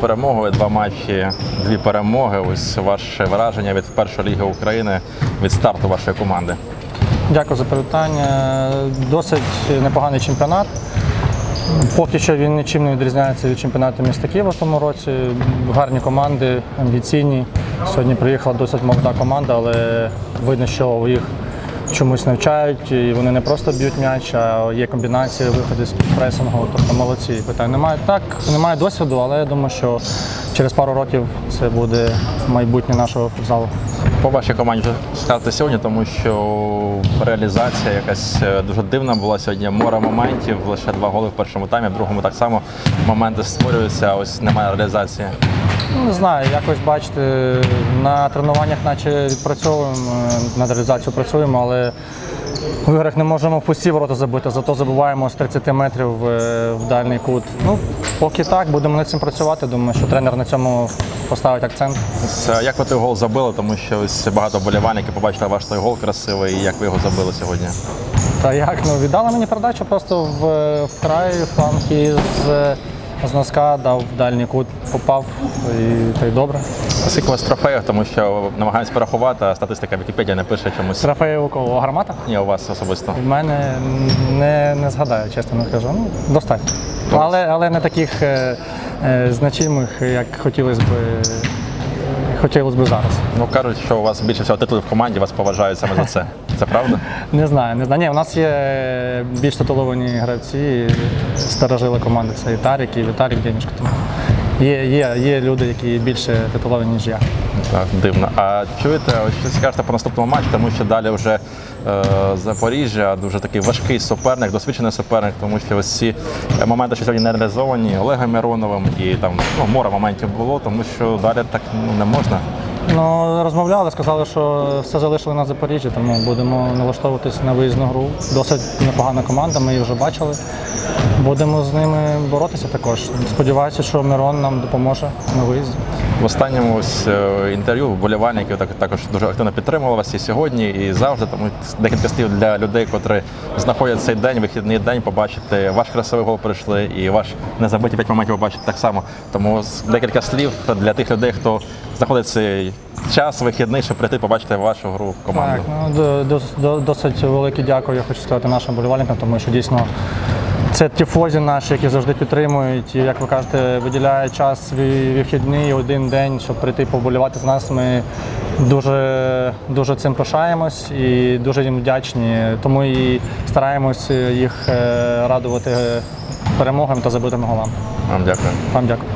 перемогою, два матчі, дві перемоги. Ось ваше враження від першої ліги України від старту вашої команди. Дякую за привітання. Досить непоганий чемпіонат. Поки що він нічим не відрізняється від чемпіонату міста Києва в тому році. Гарні команди, амбіційні. Сьогодні приїхала досить молода команда, але видно, що їх чомусь навчають, і вони не просто б'ють м'яч, а є комбінації виходи з пресингу. Тобто молодці. Питань немає. Так, немає досвіду, але я думаю, що через пару років це буде майбутнє нашого футзалу. По вашій команді сказати сьогодні, тому що реалізація якась е, дуже дивна була сьогодні. Море моментів, лише два голи в першому таймі, в другому так само моменти створюються, а ось немає реалізації. Ну, Не знаю, якось бачите, на тренуваннях наче відпрацьовуємо, е, над реалізацією працюємо, але в іграх не можемо в пусті ворота забити, зато забуваємо з 30 метрів е, в дальній кут. Ну, поки так, будемо над цим працювати. Думаю, що тренер на цьому поставить акцент. Е, Як ви той гол забили, тому що ось багато болівальників побачили ваш той гол красивий, і як ви його забили сьогодні. Та як, ну віддала мені передачу просто в, в край, фланг і з, носка дав в дальній кут, попав і й добре. Скільки у вас трофеїв, тому що намагаємось порахувати, а статистика Вікіпедія не пише чомусь. Рафаєв у кого? Гармата? Ні, у вас особисто. В мене не, не згадаю, чесно не кажу. Ну, достатньо. Але, але не таких е, е, значимих, як хотілося б, хотілося б зараз. Ну кажуть, що у вас більше всього титулів в команді, вас поважають саме за це. Це правда? Не знаю, не знаю. Ні, у нас є більш титуловані гравці, старожили команди. Це і Тарік, і Віталік Денішко. Тому є, є, є люди, які більше титуловані, ніж я. Так, дивно. А чуєте, ось що скажете по наступному матчу, тому що далі вже е, Запоріжжя дуже такий важкий суперник, досвідчений суперник, тому що ось ці моменти, що сьогодні не реалізовані Олегом Мироновим і там ну, море моментів було, тому що далі так ну, не можна. Ну, розмовляли, сказали, що все залишили на Запоріжжі, тому будемо налаштовуватись на виїзну гру. Досить непогана команда, ми її вже бачили. Будемо з ними боротися також. Сподіваюся, що Мирон нам допоможе на виїзді. В останньому ось е, інтерв'ю вболівальників так, також дуже активно підтримували вас і сьогодні, і завжди. Тому декілька слів для людей, котрі знаходять цей день, вихідний день, побачити ваш красивий гол прийшли і ваш незабиті п'ять моментів побачити так само. Тому декілька слів для тих людей, хто знаходить цей час вихідний, щоб прийти побачити вашу гру команду. Так, ну, до- до- до- досить велике дякую, я хочу сказати нашим болівальникам, тому що дійсно це тіфозі наші, які завжди підтримують. І, як ви кажете, виділяють час свій вихідний один день, щоб прийти поболівати з нас. Ми дуже, дуже цим пишаємось і дуже їм вдячні. Тому і стараємось їх е, радувати перемогам та забитими голами. Вам дякую. Вам дякую.